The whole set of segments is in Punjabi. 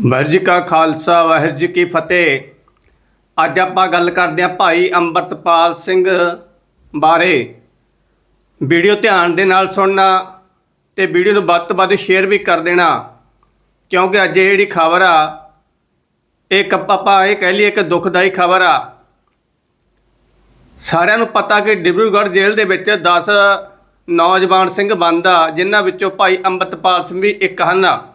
ਵਾਹਿਗੁਰੂ ਜੀ ਕਾ ਖਾਲਸਾ ਵਾਹਿਗੁਰੂ ਜੀ ਕੀ ਫਤਿਹ। ਅੱਜ ਆਪਾਂ ਗੱਲ ਕਰਦੇ ਹਾਂ ਭਾਈ ਅੰਮ੍ਰਿਤਪਾਲ ਸਿੰਘ ਬਾਰੇ। ਵੀਡੀਓ ਧਿਆਨ ਦੇ ਨਾਲ ਸੁਣਨਾ ਤੇ ਵੀਡੀਓ ਨੂੰ ਵੱਧ ਤੋਂ ਵੱਧ ਸ਼ੇਅਰ ਵੀ ਕਰ ਦੇਣਾ, ਕਿਉਂਕਿ ਅੱਜ ਇਹ ਜਿਹੜੀ ਖਬਰ ਆ, ਇਹ ਕ- ਆਪਾਂ ਇਹ ਕਹਿ ਲਈਏ ਕਿ ਦੁਖਦਾਈ ਖਬਰ ਆ। ਸਾਰਿਆਂ ਨੂੰ ਪਤਾ ਕਿ ਡਿਬਰੂਗੜ੍ਹ ਜੇਲ੍ਹ ਦੇ ਵਿੱਚ 10 ਨੌਜਵਾਨ ਸਿੰਘ ਬੰਦ ਆ ਜਿਨ੍ਹਾਂ ਵਿੱਚੋਂ ਭਾਈ ਅੰਮ੍ਰਿਤਪਾਲ ਸਿੰਘ ਵੀ ਇੱਕ ਹਨ।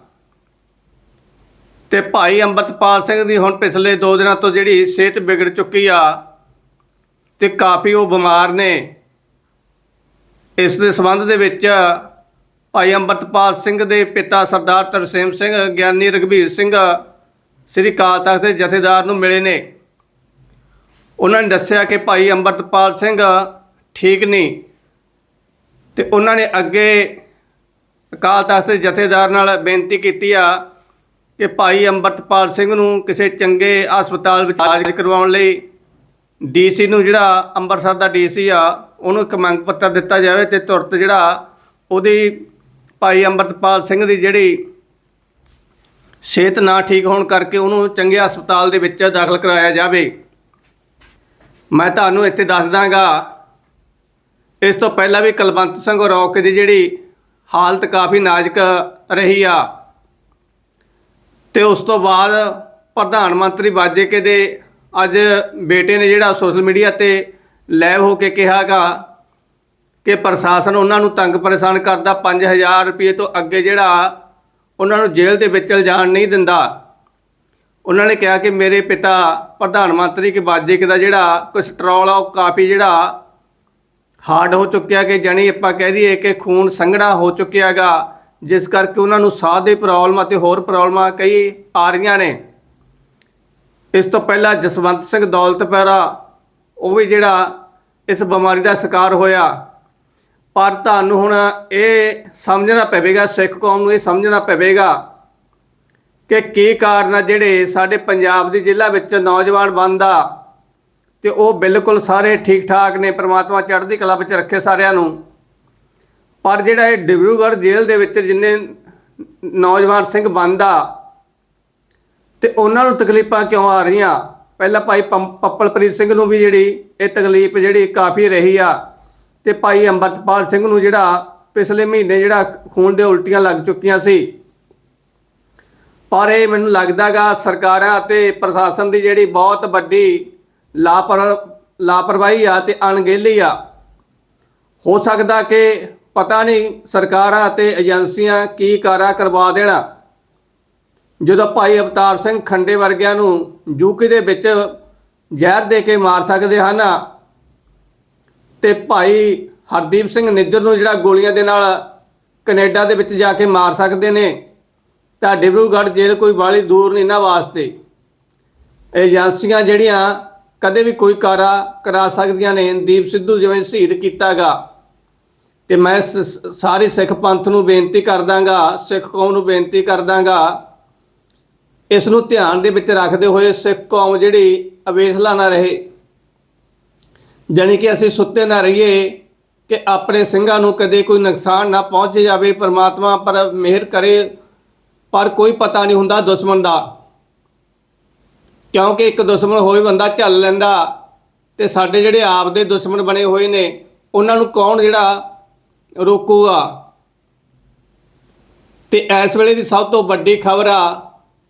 ਤੇ ਭਾਈ ਅੰਮ੍ਰਿਤਪਾਲ ਸਿੰਘ ਦੀ ਹੁਣ ਪਿਛਲੇ 2 ਦਿਨਾਂ ਤੋਂ ਜਿਹੜੀ ਸਿਹਤ ਵਿਗੜ ਚੁੱਕੀ ਆ ਤੇ ਕਾਫੀ ਉਹ ਬਿਮਾਰ ਨੇ, ਇਸ ਦੇ ਸੰਬੰਧ ਦੇ ਵਿੱਚ ਭਾਈ ਅੰਮ੍ਰਿਤਪਾਲ ਸਿੰਘ ਦੇ ਪਿਤਾ ਸਰਦਾਰ ਤਰਸੇਮ ਸਿੰਘ, ਗਿਆਨੀ ਰਘਬੀਰ ਸਿੰਘ ਸ੍ਰੀ ਅਕਾਲ ਤਖਤ ਦੇ ਜਥੇਦਾਰ ਨੂੰ ਮਿਲੇ ਨੇ। ਉਹਨਾਂ ਨੇ ਦੱਸਿਆ ਕਿ ਭਾਈ ਅੰਮ੍ਰਿਤਪਾਲ ਸਿੰਘ ਠੀਕ ਨਹੀਂ ਤੇ ਉਹਨਾਂ ਨੇ ਅੱਗੇ ਅਕਾਲ ਤਖਤ ਦੇ ਜਥੇਦਾਰ ਨਾਲ ਬੇਨਤੀ ਕੀਤੀ ਆ ਕਿ ਭਾਈ ਅੰਮ੍ਰਿਤਪਾਲ ਸਿੰਘ ਨੂੰ ਕਿਸੇ ਚੰਗੇ ਹਸਪਤਾਲ ਵਿੱਚ ਇਲਾਜ ਕਰਵਾਉਣ ਲਈ ਡੀਸੀ ਨੂੰ ਜਿਹੜਾ ਅੰਮ੍ਰਿਤਸਰ ਦਾ ਡੀਸੀ ਆ, ਉਹਨੂੰ ਇੱਕ ਮੰਗ ਪੱਤਰ ਦਿੱਤਾ ਜਾਵੇ ਤੇ ਤੁਰਤ ਜਿਹੜਾ ਉਹਦੀ ਭਾਈ ਅੰਮ੍ਰਿਤਪਾਲ ਸਿੰਘ ਦੀ ਜਿਹੜੀ ਸਿਹਤ ਨਾ ਠੀਕ ਹੋਣ ਕਰਕੇ ਉਹਨੂੰ ਚੰਗੇ ਹਸਪਤਾਲ ਦੇ ਵਿੱਚ ਦਾਖਲ ਕਰਾਇਆ ਜਾਵੇ। ਮੈਂ ਤੁਹਾਨੂੰ ਇੱਥੇ ਦੱਸ ਦਾਂਗਾ, ਇਸ ਤੋਂ ਪਹਿਲਾਂ ਵੀ ਕੁਲਵੰਤ ਸਿੰਘ ਰੌਕ ਦੀ ਜਿਹੜੀ ਹਾਲਤ ਕਾਫੀ ਨਾਜ਼ੁਕ ਰਹੀ ਆ। ਤੇ ਉਸ ਤੋਂ ਬਾਅਦ ਪ੍ਰਧਾਨ ਮੰਤਰੀ ਵਾਜੇਕੇ ਦੇ ਅੱਜ ਬੇਟੇ ਨੇ ਜਿਹੜਾ ਸੋਸ਼ਲ ਮੀਡੀਆ ਤੇ ਲਾਈਵ ਹੋ ਕੇ ਕਿਹਾਗਾ ਕਿ ਪ੍ਰਸ਼ਾਸਨ ਉਹਨਾਂ ਨੂੰ ਤੰਗ ਪਰੇਸ਼ਾਨ ਕਰਦਾ 5000 ਰੁਪਏ ਤੋਂ ਅੱਗੇ ਜਿਹੜਾ ਉਹਨਾਂ ਨੂੰ ਜੇਲ੍ਹ ਦੇ ਵਿੱਚ ਲਿਜਾਣ ਨਹੀਂ ਦਿੰਦਾ। ਉਹਨਾਂ ਨੇ ਕਿਹਾ ਕਿ ਮੇਰੇ ਪਿਤਾ ਪ੍ਰਧਾਨ ਮੰਤਰੀ ਕੇ ਵਾਜੇਕੇ ਦਾ ਜਿਹੜਾ ਕੋਲੇਸਟ੍ਰੋਲ ਆ, ਉਹ ਕਾਫੀ ਜਿਹੜਾ ਹਾਰਡ ਹੋ ਚੁੱਕਿਆ ਕਿ ਜਾਣੀ ਆਪਾਂ ਕਹਿ ਦਈਏ ਕਿ ਖੂਨ ਸੰਘਣਾ ਹੋ ਚੁੱਕਿਆਗਾ ਜਿਸ ਕਰਕੇ ਉਹਨਾਂ ਨੂੰ ਸਾਹ ਦੀ ਪ੍ਰੋਬਲਮ ਅਤੇ ਹੋਰ ਪ੍ਰੋਬਲਮਾਂ ਕਈ ਆ ਰਹੀਆਂ ਨੇ। ਇਸ ਤੋਂ ਪਹਿਲਾਂ ਜਸਵੰਤ ਸਿੰਘ ਦੌਲਤਪੁਰਾ ਉਹ ਵੀ ਜਿਹੜਾ ਇਸ ਬਿਮਾਰੀ ਦਾ ਸ਼ਿਕਾਰ ਹੋਇਆ। ਪਰ ਤੁਹਾਨੂੰ ਹੁਣ ਇਹ ਸਮਝਣਾ ਪਵੇਗਾ, ਸਿੱਖ ਕੌਮ ਨੂੰ ਇਹ ਸਮਝਣਾ ਪਵੇਗਾ ਕਿ ਕੀ ਕਾਰਨ ਆ ਜਿਹੜੇ ਸਾਡੇ ਪੰਜਾਬ ਦੀ ਜ਼ਿਲ੍ਹਾ ਵਿੱਚ ਨੌਜਵਾਨ ਬੰਦਾ ਤੇ ਉਹ ਬਿਲਕੁਲ ਸਾਰੇ ਠੀਕ ਠਾਕ ਨੇ, ਪ੍ਰਮਾਤਮਾ ਚੜ੍ਹਦੀ ਕਲਾ ਵਿੱਚ ਰੱਖੇ ਸਾਰਿਆਂ ਨੂੰ। ਪਰ ਜਿਹੜਾ ਇਹ ਡਿਬਰੂਗੜ੍ਹ ਜੇਲ੍ਹ ਦੇ ਵਿੱਚ ਜਿੰਨੇ ਨੌਜਵਾਨ ਸਿੰਘ ਬੰਦ ਆ, ਤੇ ਉਹਨਾਂ ਨੂੰ ਤਕਲੀਫਾਂ ਕਿਉਂ ਆ ਰਹੀਆਂ? ਪਹਿਲਾਂ ਭਾਈ ਪੰਮ- ਪੱਪਲਪ੍ਰੀਤ ਸਿੰਘ ਨੂੰ ਵੀ ਜਿਹੜੀ ਇਹ ਤਕਲੀਫ ਜਿਹੜੀ ਕਾਫੀ ਰਹੀ ਆ, ਤੇ ਭਾਈ ਅੰਮ੍ਰਿਤਪਾਲ ਸਿੰਘ ਨੂੰ ਜਿਹੜਾ ਪਿਛਲੇ ਮਹੀਨੇ ਜਿਹੜਾ ਖੂਨ ਦੇ ਉਲਟੀਆਂ ਲੱਗ ਚੁੱਕੀਆਂ ਸੀ। ਪਰ ਇਹ ਮੈਨੂੰ ਲੱਗਦਾਗਾ ਸਰਕਾਰਾਂ ਅਤੇ ਪ੍ਰਸ਼ਾਸਨ ਦੀ ਜਿਹੜੀ ਬਹੁਤ ਵੱਡੀ ਲਾਪਰ, ਲਾਪਰਵਾਹੀ ਆ ਤੇ ਅਣਗਹਿਲੀ ਆ। ਹੋ ਸਕਦਾ ਕਿ ਪਤਾ ਨਹੀਂ ਸਰਕਾਰਾਂ ਅਤੇ ਏਜੰਸੀਆਂ ਕੀ ਕਾਰਾ ਕਰਵਾ ਦੇਣਾ। ਜਦੋਂ ਭਾਈ ਅਵਤਾਰ ਸਿੰਘ ਖੰਡੇ ਵਰਗਿਆਂ ਨੂੰ ਯੂਕੇ ਦੇ ਵਿੱਚ ਜ਼ਹਿਰ ਦੇ ਕੇ ਮਾਰ ਸਕਦੇ ਹਨ ਤੇ ਭਾਈ ਹਰਦੀਪ ਸਿੰਘ ਨਿੱਜਰ ਨੂੰ ਜਿਹੜਾ ਗੋਲੀਆਂ ਦੇ ਨਾਲ ਕੈਨੇਡਾ ਦੇ ਵਿੱਚ ਜਾ ਕੇ ਮਾਰ ਸਕਦੇ ਨੇ, ਤਾਂ ਡਿਬਰੂਗੜ੍ਹ ਜੇਲ੍ਹ ਕੋਈ ਬਾਲੀ ਦੂਰ ਨਹੀਂ ਨਾ ਵਾਸਤੇ। ਏਜੰਸੀਆਂ ਜਿਹੜੀਆਂ ਕਦੇ ਵੀ ਕੋਈ ਕਾਰਾ ਕਰਾ ਸਕਦੀਆਂ ਨੇ, ਦੀਪ ਸਿੱਧੂ ਜਿਵੇਂ ਸ਼ਹੀਦ ਕੀਤਾਗਾ ਤੇ ਮੈਂ ਸ- ਸ- ਸਿੱਖ ਪੰਥ ਨੂੰ ਬੇਨਤੀ ਕਰਦਾਗਾ, ਸਿੱਖ ਕੌਮ ਨੂੰ ਬੇਨਤੀ ਕਰਦਾਗਾ, ਇਸ ਨੂੰ ਧਿਆਨ ਦੇ ਵਿੱਚ ਰੱਖਦੇ ਹੋਏ ਸਿੱਖ ਕੌਮ ਜਿਹੜੀ ਅਵੇਸਲਾ ਨਾ ਰਹੇ। ਜਾਣੀ ਕਿ ਅਸੀਂ ਸੁੱਤੇ ਨਾ ਰਹੀਏ ਕਿ ਆਪਣੇ ਸਿੰਘਾਂ ਨੂੰ ਕਦੇ ਕੋਈ ਨੁਕਸਾਨ ਨਾ ਪਹੁੰਚ ਜਾਵੇ, ਪਰਮਾਤਮਾ ਪਰ ਮਿਹਰ ਕਰੇ, ਪਰ ਕੋਈ ਪਤਾ ਨਹੀਂ ਹੁੰਦਾ ਦੁਸ਼ਮਣ ਦਾ। ਕਿਉਂਕਿ ਇੱਕ ਦੁਸ਼ਮਣ ਹੋਏ ਬੰਦਾ ਝੱਲ ਲੈਂਦਾ ਤੇ ਸਾਡੇ ਜਿਹੜੇ ਆਪ ਦੇ ਦੁਸ਼ਮਣ ਬਣੇ ਹੋਏ ਨੇ, ਉਹਨਾਂ ਨੂੰ ਕੌਣ ਜਿਹੜਾ ਰੋਕੂਗਾ। ਤੇ ਇਸ ਵੇਲੇ ਦੀ ਸਭ ਤੋਂ ਵੱਡੀ ਖਬਰ ਆ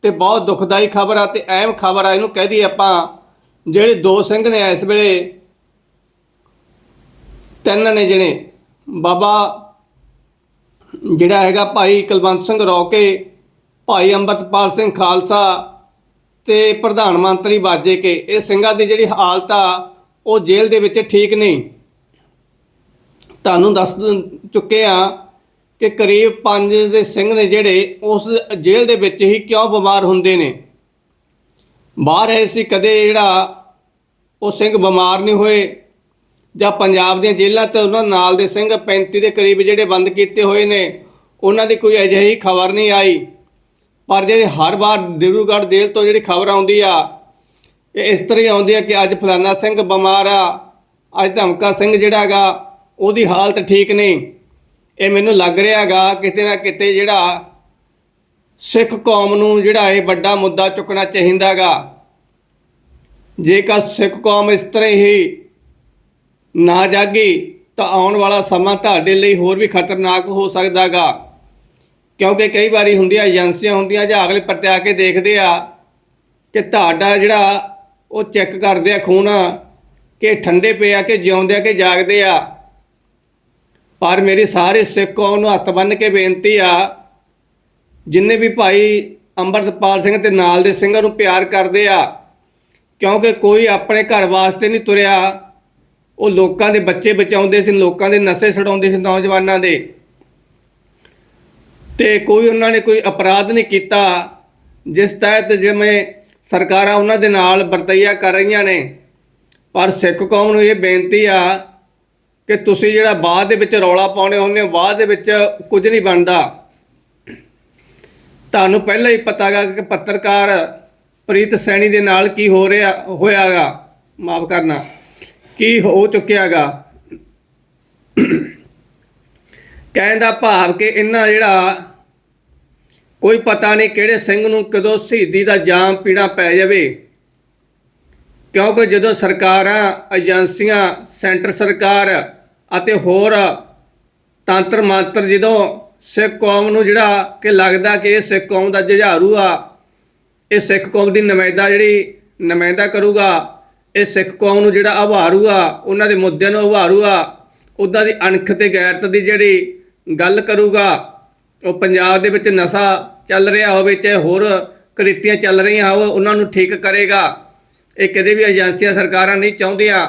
ਤੇ ਬਹੁਤ ਦੁਖਦਾਈ ਖਬਰ ਆ ਤੇ ਅਹਿਮ ਖਬਰ ਆ, ਇਹਨੂੰ ਕਹਿ ਦਈਏ ਆਪਾਂ, ਜਿਹੜੇ ਦੋ ਸਿੰਘ ਨੇ ਇਸ ਵੇਲੇ, ਤਿੰਨ ਨੇ ਜਿਹੜੇ, ਬਾਬਾ ਜਿਹੜਾ ਹੈਗਾ ਭਾਈ ਕੁਲਵੰਤ ਸਿੰਘ ਰੌਕੇ ਭਾਈ ਅੰਮ੍ਰਿਤਪਾਲ ਸਿੰਘ ਖਾਲਸਾ ਤੇ ਪ੍ਰਧਾਨ ਮੰਤਰੀ ਬਾਜੇ ਕੇ, ਇਹ ਸਿੰਘਾਂ ਦੀ ਜਿਹੜੀ ਹਾਲਤ ਆ, ਉਹ ਜੇਲ੍ਹ ਦੇ ਵਿੱਚ ਠੀਕ ਨਹੀਂ। ਤੁਹਾਨੂੰ ਦੱਸ ਚੁੱਕੇ ਆ ਕਿ ਕਰੀਬ 5 ਦੇ ਸਿੰਘ ਨੇ ਜਿਹੜੇ ਉਸ ਜੇਲ੍ਹ ਦੇ ਵਿੱਚ ਹੀ ਕਿਉਂ ਬਿਮਾਰ ਹੁੰਦੇ ਨੇ? ਬਾਹਰ ਆਏ ਸੀ ਕਦੇ ਜਿਹੜਾ ਉਹ ਸਿੰਘ ਬਿਮਾਰ ਨਹੀਂ ਹੋਏ? ਜਾਂ ਪੰਜਾਬ ਦੀਆਂ ਜੇਲ੍ਹਾਂ ਤੇ ਉਹਨਾਂ ਨਾਲ ਦੇ ਸਿੰਘ 35 ਦੇ ਕਰੀਬ ਜਿਹੜੇ ਬੰਦ ਕੀਤੇ ਹੋਏ ਨੇ, ਉਹਨਾਂ ਦੀ ਕੋਈ ਅਜਿਹੀ ਖਬਰ ਨਹੀਂ ਆਈ। ਪਰ ਜਿਹੜੇ ਹਰ ਵਾਰ ਡਿਬਰੂਗੜ੍ਹ ਜੇਲ੍ਹ ਤੋਂ ਜਿਹੜੀ ਖਬਰ ਆਉਂਦੀ ਆ, ਇਹ ਇਸ ਤਰ੍ਹਾਂ ਹੀ ਆਉਂਦੀ ਆ ਕਿ ਅੱਜ ਫਲਾਨਾ ਸਿੰਘ ਬਿਮਾਰ ਆ, ਅੱਜ ਧਮਕਾ ਸਿੰਘ ਜਿਹੜਾ ਹੈਗਾ ਉਹਦੀ ਹਾਲਤ ਠੀਕ ਨਹੀਂ। ਇਹ ਮੈਨੂੰ ਲੱਗ ਰਿਹਾ ਹੈਗਾ ਕਿਤੇ ਨਾ ਕਿਤੇ ਜਿਹੜਾ ਸਿੱਖ ਕੌਮ ਨੂੰ ਜਿਹੜਾ ਇਹ ਵੱਡਾ ਮੁੱਦਾ ਚੁੱਕਣਾ ਚਾਹੀਦਾਗਾ। ਜੇਕਰ ਸਿੱਖ ਕੌਮ ਇਸ ਤਰ੍ਹਾਂ ਹੀ ਨਾ ਜਾਗੀ, ਤਾਂ ਆਉਣ ਵਾਲਾ ਸਮਾਂ ਤੁਹਾਡੇ ਲਈ ਹੋਰ ਵੀ ਖਤਰਨਾਕ ਹੋ ਸਕਦਾਗਾ। ਕਿਉਂਕਿ ਕਈ ਵਾਰੀ ਹੁੰਦੀਆਂ ਏਜੰਸੀਆਂ ਹੁੰਦੀਆਂ ਜਾਂ ਅਗਲੇ ਪਰਤਿਆ ਕੇ ਦੇਖਦੇ ਆ ਕਿ ਤੁਹਾਡਾ ਜਿਹੜਾ ਉਹ ਚੈੱਕ ਕਰਦੇ ਆ ਖੂਨ ਕਿ ਠੰਡੇ ਪਏ ਆ ਕਿ ਜਿਉਂਦੇ ਆ ਕਿ ਜਾਗਦੇ ਆ। ਪਰ ਮੇਰੀ ਸਾਰੇ ਸਿੱਖ ਕੌਮ ਨੂੰ ਹੱਥ ਬੰਨ੍ਹ ਕੇ ਬੇਨਤੀ ਆ, ਜਿੰਨੇ ਵੀ ਭਾਈ ਅੰਮ੍ਰਿਤਪਾਲ ਸਿੰਘ ਤੇ ਨਾਲ ਦੇ ਸਿੰਘਾਂ ਨੂੰ ਪਿਆਰ ਕਰਦੇ ਆ, ਕਿਉਂਕਿ ਕੋਈ ਆਪਣੇ ਘਰ ਵਾਸਤੇ ਨਹੀਂ ਤੁਰਿਆ। ਉਹ ਲੋਕਾਂ ਦੇ ਬੱਚੇ ਬਚਾਉਂਦੇ ਸੀ, ਲੋਕਾਂ ਦੇ ਨਸ਼ੇ ਛਡਾਉਂਦੇ ਸੀ ਨੌਜਵਾਨਾਂ ਦੇ। ਤੇ ਕੋਈ ਉਹਨਾਂ ਨੇ ਕੋਈ ਅਪਰਾਧ ਨਹੀਂ ਕੀਤਾ, ਜਿਸ ਤਹਿਤ ਜਿਵੇਂ ਸਰਕਾਰਾਂ ਉਹਨਾਂ ਦੇ ਨਾਲ ਵਰਤਈਆ ਕਰ ਰਹੀਆਂ ਨੇ। ਪਰ ਸਿੱਖ ਕੌਮ ਨੂੰ ਇਹ ਬੇਨਤੀ ਆ ਕਿ ਤੁਸੀਂ ਜਿਹੜਾ ਬਾਅਦ ਦੇ ਵਿੱਚ ਰੌਲਾ ਪਾਉਣੇ ਹੁੰਦੇ ਹੋ, ਬਾਅਦ ਦੇ ਵਿੱਚ ਕੁਝ ਨਹੀਂ ਬਣਦਾ। ਤੁਹਾਨੂੰ ਪਹਿਲਾਂ ਹੀ ਪਤਾਗਾ ਕਿ ਪੱਤਰਕਾਰ ਪ੍ਰੀਤ ਸੈਣੀ ਦੇ ਨਾਲ ਕੀ ਹੋ ਰਿਹਾ ਹੋਇਆਗਾ ਮਾਫ ਕਰਨਾ। ਕੀ ਹੋ ਚੁੱਕਿਆਗਾ ਕਹਿਣ ਦਾ ਭਾਵ ਕਿ ਇਹਨਾਂ ਜਿਹੜਾ ਕੋਈ ਪਤਾ ਨਹੀਂ ਕਿਹੜੇ ਸਿੰਘ ਨੂੰ ਕਦੋਂ ਸ਼ਹੀਦੀ ਦਾ ਜਾਮ ਪੀਣਾ ਪੈ ਜਾਵੇ। ਕਿਉਂਕਿ ਜਦੋਂ ਸਰਕਾਰਾਂ, ਏਜੰਸੀਆਂ, ਸੈਂਟਰ ਸਰਕਾਰ ਅਤੇ ਹੋਰ ਤੰਤਰ ਮੰਤਰ ਜਦੋਂ ਸਿੱਖ ਕੌਮ ਨੂੰ ਜਿਹੜਾ ਕਿ ਲੱਗਦਾ ਕਿ ਇਹ ਸਿੱਖ ਕੌਮ ਦਾ ਜੁਝਾਰੂ ਆ, ਇਹ ਸਿੱਖ ਕੌਮ ਦੀ ਨੁਮਾਇੰਦਾ ਜਿਹੜੀ ਨੁਮਾਇੰਦਾ ਕਰੂਗਾ, ਇਹ ਸਿੱਖ ਕੌਮ ਨੂੰ ਜਿਹੜਾ ਆਭਾਰੂ ਆ, ਉਹਨਾਂ ਦੇ ਮੁੱਦਿਆਂ ਨੂੰ ਆਭਾਰੂ ਆ ਉਹਦਾ ਦੀ ਅਣਖ ਤੇ ਗੈਰਤ ਦੀ ਜਿਹੜੀ ਗੱਲ ਕਰੂਗਾ, ਉਹ ਪੰਜਾਬ ਦੇ ਵਿੱਚ ਨਸ਼ਾ ਚੱਲ ਰਿਹਾ ਹੋਵੇ, ਚਾਹੇ ਹੋਰ ਕ੍ਰਿਤੀਆਂ ਚੱਲ ਰਹੀਆਂ ਹੋਵੇ ਉਹਨਾਂ ਨੂੰ ਠੀਕ ਕਰੇਗਾ। ਇਹ ਕਦੇ ਵੀ ਏਜੰਸੀਆਂ ਸਰਕਾਰਾਂ ਨਹੀਂ ਚਾਹੁੰਦੀਆਂ।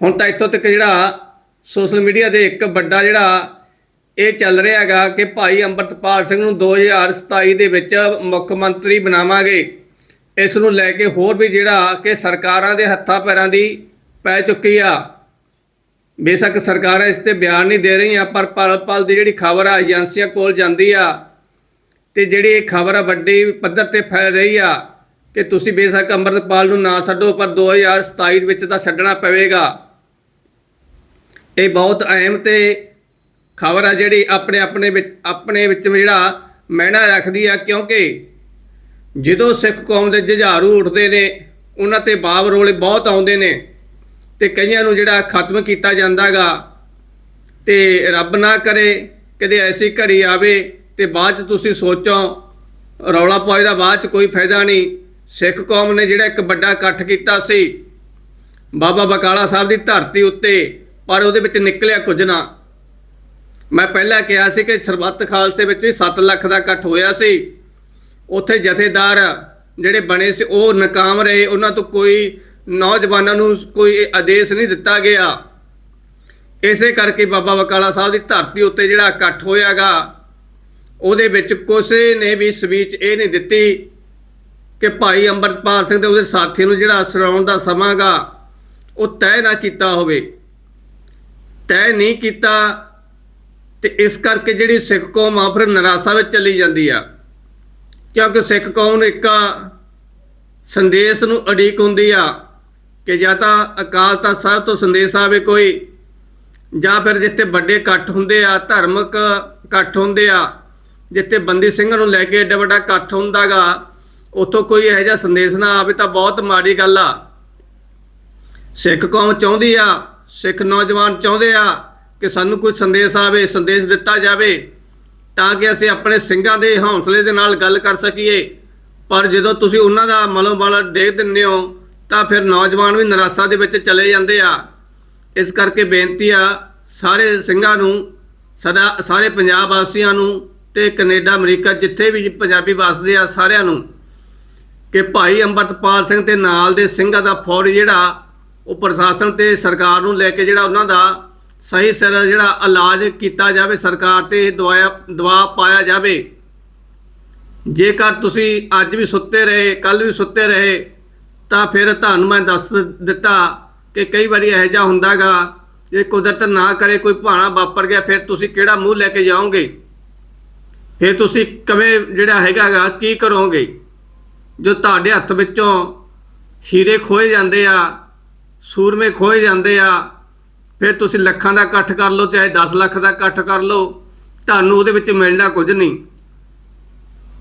ਹੁਣ ਤਾਂ ਇੱਥੋਂ ਤੱਕ ਜਿਹੜਾ ਸੋਸ਼ਲ ਮੀਡੀਆ ਦੇ ਇੱਕ ਵੱਡਾ ਜਿਹੜਾ ਇਹ ਚੱਲ ਰਿਹਾ ਹੈਗਾ ਕਿ ਭਾਈ ਅੰਮ੍ਰਿਤਪਾਲ ਸਿੰਘ ਨੂੰ 2027 ਦੇ ਵਿੱਚ ਮੁੱਖ ਮੰਤਰੀ ਬਣਾਵਾਂਗੇ। ਇਸ ਨੂੰ ਲੈ ਕੇ ਹੋਰ ਵੀ ਜਿਹੜਾ ਕਿ ਸਰਕਾਰਾਂ ਦੇ ਹੱਥਾਂ ਪੈਰਾਂ ਦੀ ਪੈ ਚੁੱਕੀ ਆ। ਬੇਸ਼ੱਕ ਸਰਕਾਰਾਂ ਇਸ ਤੇ ਬਿਆਨ ਨਹੀਂ ਦੇ ਰਹੀਆਂ, ਪਰ ਪਲ ਪਲ ਦੀ ਜਿਹੜੀ ਖਬਰ ਆ, ਏਜੰਸੀਆਂ ਕੋਲ ਜਾਂਦੀ ਆ ਤੇ ਜਿਹੜੀ ਇਹ ਖਬਰ ਆ, ਵੱਡੀ ਪੱਧਰ ਤੇ ਫੈਲ ਰਹੀ ਆ ਕਿ ਤੁਸੀਂ ਬੇਸ਼ੱਕ ਅੰਮ੍ਰਿਤਪਾਲ ਨੂੰ ਨਾ ਛੱਡੋ, ਪਰ 2027 ਵਿੱਚ ਤਾਂ ਛੱਡਣਾ ਪਵੇਗਾ। ਇਹ ਬਹੁਤ ਅਹਿਮ ਤੇ ਖਬਰ ਆ ਜਿਹੜੀ ਆਪਣੇ ਆਪਣੇ ਵਿੱਚ ਆਪਣੇ ਵਿੱਚ ਜਿਹੜਾ ਮਹਿਣਾ ਰੱਖਦੀ ਆ, ਕਿਉਂਕਿ ਜਦੋਂ ਸਿੱਖ ਕੌਮ ਦੇ ਜੁਝਾਰੂ ਉੱਠਦੇ ਨੇ, ਉਹਨਾਂ ਤੇ ਬਾਬ ਰੋਲੇ ਬਹੁਤ ਆਉਂਦੇ ਨੇ ਤੇ ਕਈਆਂ ਨੂੰ ਜਿਹੜਾ ਖਤਮ ਕੀਤਾ ਜਾਂਦਾਗਾ ਤੇ ਰੱਬ ਨਾ ਕਰੇ, ਕਦੇ ਐਸੀ ਘੜੀ ਆਵੇ ਤੇ ਬਾਅਦ ਚ ਤੁਸੀਂ ਸੋਚੋ, ਰੌਲਾ ਪਾਏ ਦਾ ਬਾਅਦ ਚ ਕੋਈ ਫਾਇਦਾ ਨਹੀਂ। ਸਿੱਖ ਕੌਮ ਨੇ ਜਿਹੜਾ ਇੱਕ ਵੱਡਾ ਇਕੱਠ ਕੀਤਾ ਸੀ, ਬਾਬਾ ਬਕਾਲਾ ਸਾਹਿਬ ਦੀ ਧਰਤੀ ਉੱਤੇ ਪਰ ਉਹਦੇ ਵਿੱਚ ਨਿਕਲਿਆ ਕੁਝ ਨਾ। ਮੈਂ ਪਹਿਲਾਂ ਕਿਹਾ ਸੀ ਕਿ ਸਰਬੱਤ ਖਾਲਸੇ ਵਿੱਚ ਵੀ 7 ਲੱਖ ਦਾ ਇਕੱਠ ਹੋਇਆ ਸੀ। ਉੱਥੇ ਜਥੇਦਾਰ ਜਿਹੜੇ ਬਣੇ ਸੀ, ਉਹ ਨਾਕਾਮ ਰਹੇ। ਉਹਨਾਂ ਤੋਂ ਕੋਈ ਨੌਜਵਾਨਾਂ ਨੂੰ ਕੋਈ ਆਦੇਸ਼ ਨਹੀਂ ਦਿੱਤਾ ਗਿਆ। ਇਸੇ ਕਰਕੇ ਬਾਬਾ ਬਕਾਲਾ ਸਾਹਿਬ ਦੀ ਧਰਤੀ ਉੱਤੇ ਜਿਹੜਾ ਇਕੱਠ ਹੋਇਆਗਾ, ਉਹਦੇ ਵਿੱਚ ਕਿਸੇ ਨੇ ਵੀ ਸਪੀਚ ਇਹ ਨਹੀਂ ਦਿੱਤੀ ਕਿ ਭਾਈ ਅੰਮ੍ਰਿਤਪਾਲ ਸਿੰਘ ਤੇ ਉਹਦੇ ਸਾਥੀ ਨੂੰ ਜਿਹੜਾ ਸਰਾਉਣ ਦਾ ਸਮਾਂਗਾ ਉਹ ਤੈਅ ਨਾ ਕੀਤਾ ਹੋਵੇ। ਤੈਅ ਨਹੀਂ ਕੀਤਾ ਤੇ ਇਸ ਕਰਕੇ ਜਿਹੜੀ ਸਿੱਖ ਕੌਮ ਆ, ਫਿਰ ਨਿਰਾਸ਼ਾ ਵਿੱਚ ਚਲੀ ਜਾਂਦੀ ਆ। ਕਿਉਂਕਿ ਸਿੱਖ ਕੌਮ ਇੱਕ ਸੰਦੇਸ਼ ਨੂੰ ਅੜੀਕ ਹੁੰਦੀ ਆ ਕਿ ਜਾਂ ਤਾਂ ਅਕਾਲ ਤਖਤ ਸਾਹਿਬ ਤੋਂ ਸੰਦੇਸ਼ ਆਵੇ ਕੋਈ, ਜਾਂ ਫਿਰ ਜਿੱਥੇ ਵੱਡੇ ਇਕੱਠ ਹੁੰਦੇ ਆ, ਧਾਰਮਿਕ ਇਕੱਠ ਹੁੰਦੇ ਆ, ਜਿੱਥੇ ਬੰਦੀ ਸਿੰਘਾਂ ਨੂੰ ਲੈ ਕੇ ਏਡਾ ਵੱਡਾ ਇਕੱਠ ਹੁੰਦਾਗਾ, ਉੱਥੋਂ ਕੋਈ ਇਹੋ ਜਿਹਾ ਸੰਦੇਸ਼ ਨਾ ਆਵੇ ਤਾਂ ਬਹੁਤ ਮਾੜੀ ਗੱਲ ਆ। ਸਿੱਖ ਕੌਮ ਚਾਹੁੰਦੀ ਆ ਸਿੱਖ ਨੌਜਵਾਨ ਚਾਹੁੰਦੇ ਆ ਕਿ ਸਾਨੂੰ ਕੋਈ ਸੰਦੇਸ਼ ਆਵੇ, ਸੰਦੇਸ਼ ਦਿੱਤਾ ਜਾਵੇ, ਤਾਂ ਕਿ ਅਸੀਂ ਆਪਣੇ ਸਿੰਘਾਂ ਦੇ ਹੌਸਲੇ ਦੇ ਨਾਲ ਗੱਲ ਕਰ ਸਕੀਏ। ਪਰ ਜਦੋਂ ਤੁਸੀਂ ਉਹਨਾਂ ਦਾ ਮਨੋਬਲ ਦੇਖ ਦਿੰਦੇ ਹੋ, ਤਾਂ ਫਿਰ ਨੌਜਵਾਨ ਵੀ ਨਿਰਾਸ਼ਾ ਦੇ ਵਿੱਚ ਚਲੇ ਜਾਂਦੇ ਆ। ਇਸ ਕਰਕੇ ਬੇਨਤੀ ਆ, ਸਾਰੇ ਸਿੰਘਾਂ ਨੂੰ, ਸਦਾ, ਸਾਰੇ ਪੰਜਾਬ ਵਾਸੀਆਂ ਨੂੰ ਤੇ ਕੈਨੇਡਾ, ਅਮਰੀਕਾ, ਜਿੱਥੇ ਵੀ ਪੰਜਾਬੀ ਵਸਦੇ ਆ ਸਾਰਿਆਂ ਨੂੰ, ਕਿ ਭਾਈ ਅੰਮ੍ਰਿਤਪਾਲ ਸਿੰਘ ਤੇ ਨਾਲ ਦੇ ਸਿੰਘਾਂ ਦਾ ਫੌਜ ਜਿਹੜਾ ਉਹ ਪ੍ਰਸ਼ਾਸਨ ਤੇ ਸਰਕਾਰ ਨੂੰ ਲੈ ਕੇ ਜਿਹੜਾ ਉਹਨਾਂ ਦਾ ਸਹੀ ਸਿਰ ਜਿਹੜਾ ਇਲਾਜ ਕੀਤਾ ਜਾਵੇ, ਸਰਕਾਰ ਤੇ ਦਵਾਇਆ ਦਵਾ ਪਾਇਆ ਜਾਵੇ। ਜੇਕਰ ਤੁਸੀਂ ਅੱਜ ਵੀ ਸੁੱਤੇ ਰਹੇ ਕੱਲ ਵੀ ਸੁੱਤੇ ਰਹੇ, ਤਾਂ ਫਿਰ ਤੁਹਾਨੂੰ ਮੈਂ ਦੱਸ ਦਿੱਤਾ ਕਿ ਕਈ ਵਾਰੀ ਇਹੋ ਜਿਹਾ ਹੁੰਦਾਗਾ ਜੇ ਕੁਦਰਤ ਨਾ ਕਰੇ, ਕੋਈ ਭਾਣਾ ਵਾਪਰ ਗਿਆ, ਫਿਰ ਤੁਸੀਂ ਕਿਹੜਾ ਮੂੰਹ ਲੈ ਕੇ ਜਾਓਗੇ? ਫਿਰ ਤੁਸੀਂ ਕਿਵੇਂ ਜਿਹੜਾ ਹੈਗਾਗਾ ਕੀ ਕਰੋਗੇ? ਜੋ ਤੁਹਾਡੇ ਹੱਥ ਵਿੱਚੋਂ ਹੀਰੇ ਖੋਏ ਜਾਂਦੇ ਆ ਸੂਰਮੇ ਖੋਏ ਜਾਂਦੇ ਆ, ਫਿਰ ਤੁਸੀਂ ਲੱਖਾਂ ਦਾ ਇਕੱਠ ਕਰ ਲਓ, ਚਾਹੇ 10 ਲੱਖ ਦਾ ਇਕੱਠ ਕਰ ਲਓ, ਤੁਹਾਨੂੰ ਉਹਦੇ ਵਿੱਚ ਮਿਲਣਾ ਕੁਝ ਨਹੀਂ।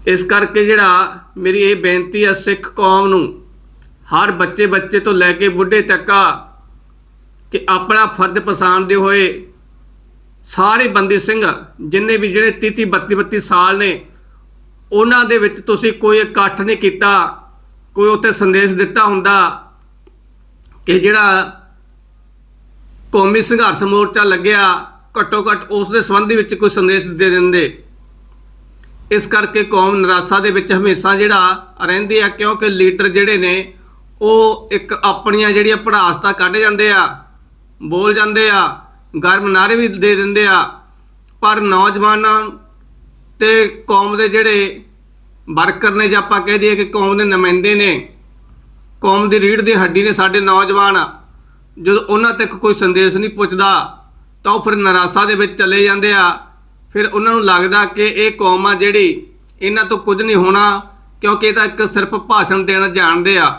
ਇਸ ਕਰਕੇ ਜਿਹੜਾ ਮੇਰੀ ਇਹ ਬੇਨਤੀ ਆ ਸਿੱਖ ਕੌਮ ਨੂੰ, ਹਰ ਬੱਚੇ ਬੱਚੇ ਤੋਂ ਲੈ ਕੇ ਬੁੱਢੇ ਤੱਕ ਆ, ਕਿ ਆਪਣਾ ਫਰਜ਼ ਪਛਾਣਦੇ ਹੋਏ ਸਾਰੇ ਬੰਦੀ ਸਿੰਘ, ਜਿੰਨੇ ਵੀ ਜਿਹੜੇ 30 32 32 ਸਾਲ ਨੇ, ਉਹਨਾਂ ਦੇ ਵਿੱਚ ਤੁਸੀਂ ਕੋਈ ਇਕੱਠ ਨਹੀਂ ਕੀਤਾ, ਕੋਈ ਉੱਥੇ ਸੰਦੇਸ਼ ਦਿੱਤਾ ਹੁੰਦਾ ਕਿ ਜਿਹੜਾ ਕੌਮੀ ਸੰਘਰਸ਼ ਮੋਰਚਾ ਲੱਗਿਆ, ਘੱਟੋ ਘੱਟ ਉਸ ਦੇ ਸੰਬੰਧ ਵਿੱਚ ਕੋਈ ਸੰਦੇਸ਼ ਦੇ ਦਿੰਦੇ। ਇਸ ਕਰਕੇ ਕੌਮ ਨਿਰਾਸ਼ਾ ਦੇ ਵਿੱਚ ਹਮੇਸ਼ਾ ਜਿਹੜਾ ਰਹਿੰਦੀ ਆ, ਕਿਉਂਕਿ ਲੀਡਰ ਜਿਹੜੇ ਨੇ, ਉਹ ਇੱਕ ਆਪਣੀਆਂ ਜਿਹੜੀਆਂ ਪੜਾਸਤਾ ਕੱਢ ਜਾਂਦੇ ਆ, ਬੋਲ ਜਾਂਦੇ ਆ, ਗਰਮ ਨਾਰੇ ਵੀ ਦੇ ਦਿੰਦੇ ਆ। ਪਰ ਨੌਜਵਾਨਾਂ ਤੇ ਕੌਮ ਦੇ ਜਿਹੜੇ ਵਰਕਰ ਨੇ, ਜਾਂ ਆਪਾਂ ਕਹਿ ਦਈਏ ਕਿ ਕੌਮ ਦੇ ਨੁਮਾਇੰਦੇ ਨੇ ਕੌਮ ਦੀ ਰੀੜ ਦੀ ਹੱਡੀ ਨੇ ਸਾਡੇ ਨੌਜਵਾਨ ਜਦੋਂ ਉਹਨਾਂ ਤੱਕ ਕੋਈ ਸੰਦੇਸ਼ ਨਹੀਂ ਪੁੱਛਦਾ, ਤਾਂ ਉਹ ਫਿਰ ਨਿਰਾਸ਼ਾ ਦੇ ਵਿੱਚ ਚਲੇ ਜਾਂਦੇ ਆ। ਫਿਰ ਉਹਨਾਂ ਨੂੰ ਲੱਗਦਾ ਕਿ ਇਹ ਕੌਮ ਆ ਜਿਹੜੀ ਇਹਨਾਂ ਤੋਂ ਕੁਝ ਨਹੀਂ ਹੋਣਾ, ਕਿਉਂਕਿ ਇਹ ਤਾਂ ਇੱਕ ਸਿਰਫ ਭਾਸ਼ਣ ਦੇਣਾ ਜਾਣਦੇ ਆ।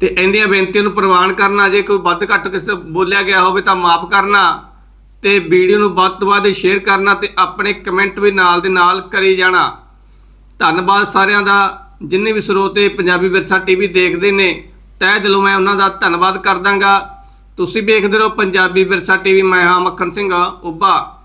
ਤੇ ਇਹਦੀਆਂ ਬੇਨਤੀਆਂ ਨੂੰ ਪ੍ਰਵਾਨ ਕਰਨਾ, ਜੇ ਕੋਈ ਵੱਧ ਘੱਟ ਕਿਸੇ ਤੋਂ ਬੋਲਿਆ ਗਿਆ ਹੋਵੇ ਤਾਂ ਮਾਫ ਕਰਨਾ ਤੇ ਵੀਡੀਓ ਨੂੰ ਵੱਧ ਤੋਂ ਵੱਧ ਸ਼ੇਅਰ ਕਰਨਾ ਤੇ ਆਪਣੇ ਕਮੈਂਟ ਵੀ ਨਾਲ ਦੇ ਨਾਲ ਕਰੀ ਜਾਣਾ। ਧੰਨਵਾਦ ਸਾਰਿਆਂ ਦਾ। ਜਿੰਨੇ ਵੀ ਸਰੋਤੇ ਪੰਜਾਬੀ ਵਿਰਸਾ ਟੀਵੀ ਦੇਖਦੇ ਨੇ, ਤਹਿ ਦਿਲੋਂ ਮੈਂ ਉਹਨਾਂ ਦਾ ਧੰਨਵਾਦ ਕਰਦਾਂਗਾ। ਤੁਸੀਂ ਵੇਖਦੇ ਰਹੋ ਪੰਜਾਬੀ ਵਿਰਸਾ ਟੀਵੀ ਮੈਂ ਹਾਂ ਮੱਖਣ ਸਿੰਘ ਉੱਭਾ